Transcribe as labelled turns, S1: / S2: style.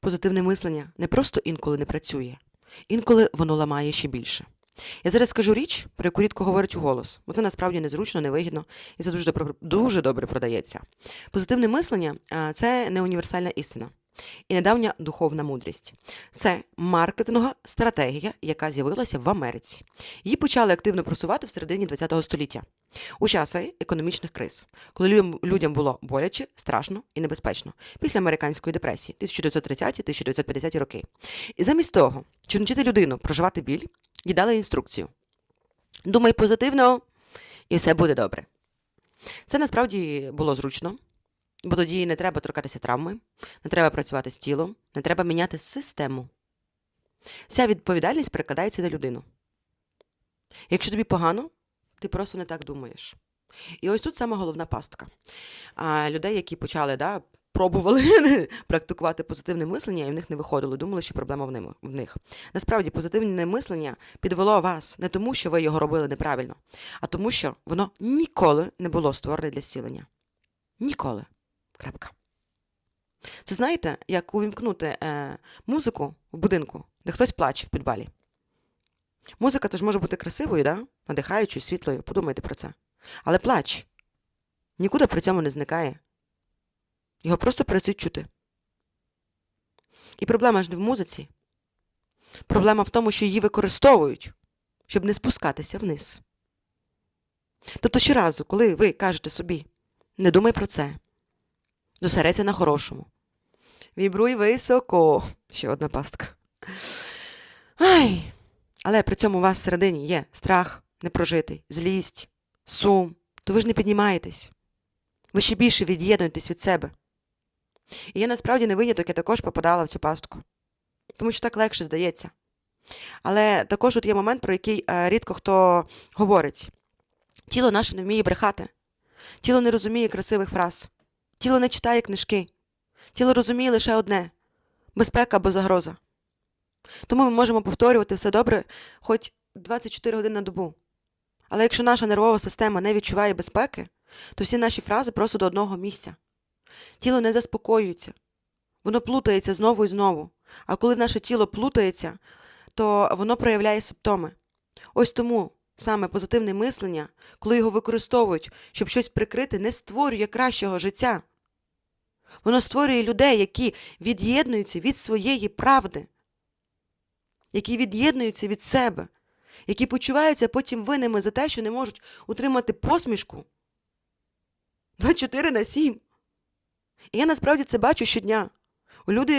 S1: Позитивне мислення не просто інколи не працює, інколи воно ламає ще більше. Я зараз скажу річ, про яку рідко говорять у голос, бо це насправді незручно, невигідно, і це дуже добре, дуже добре продається. Позитивне мислення це не універсальна істина і недавня духовна мудрість. Це маркетингова стратегія, яка з'явилася в Америці. Її почали активно просувати в середині ХХ століття. У часи економічних криз, коли людям, було боляче, страшно і небезпечно, після американської депресії 1930-1950 роки. І замість того, щоб навчити людину проживати біль, їй дали інструкцію. Думай позитивно, і все буде добре. Це насправді було зручно, бо тоді не треба торкатися травми, не треба працювати з тілом, не треба міняти систему. Вся відповідальність перекладається на людину. Якщо тобі погано, ти просто не так думаєш. І ось тут сама головна пастка. А людей, які почали, да, пробували практикувати позитивне мислення, і в них не виходило, думали, що проблема в ним- в них. Насправді, позитивне мислення підвело вас не тому, що ви його робили неправильно, а тому, що воно ніколи не було створене для зцілення. Ніколи. Крапка. Це знаєте, як увімкнути е, музику в будинку, де хтось плаче в підвалі. Музика тож може бути красивою, да? надихаючою, світлою. Подумайте про це. Але плач нікуди при цьому не зникає. Його просто працюють чути. І проблема ж не в музиці. Проблема в тому, що її використовують, щоб не спускатися вниз. Тобто щоразу, коли ви кажете собі, не думай про це, зосередься на хорошому. Вібруй високо. Ще одна пастка. Ай! Але при цьому у вас всередині є страх непрожитий, злість, сум, то ви ж не піднімаєтесь. Ви ще більше від'єднуєтесь від себе. І я насправді не виняток, я також попадала в цю пастку. Тому що так легше здається. Але також тут є момент, про який е, рідко хто говорить. Тіло наше не вміє брехати. Тіло не розуміє красивих фраз. Тіло не читає книжки. Тіло розуміє лише одне безпека або загроза. Тому ми можемо повторювати все добре хоч 24 години на добу. Але якщо наша нервова система не відчуває безпеки, то всі наші фрази просто до одного місця. Тіло не заспокоюється, воно плутається знову і знову. А коли наше тіло плутається, то воно проявляє симптоми. Ось тому саме позитивне мислення, коли його використовують, щоб щось прикрити, не створює кращого життя. Воно створює людей, які від'єднуються від своєї правди, які від'єднуються від себе, які почуваються потім винними за те, що не можуть утримати посмішку 24 на 7. І я насправді це бачу щодня. У люди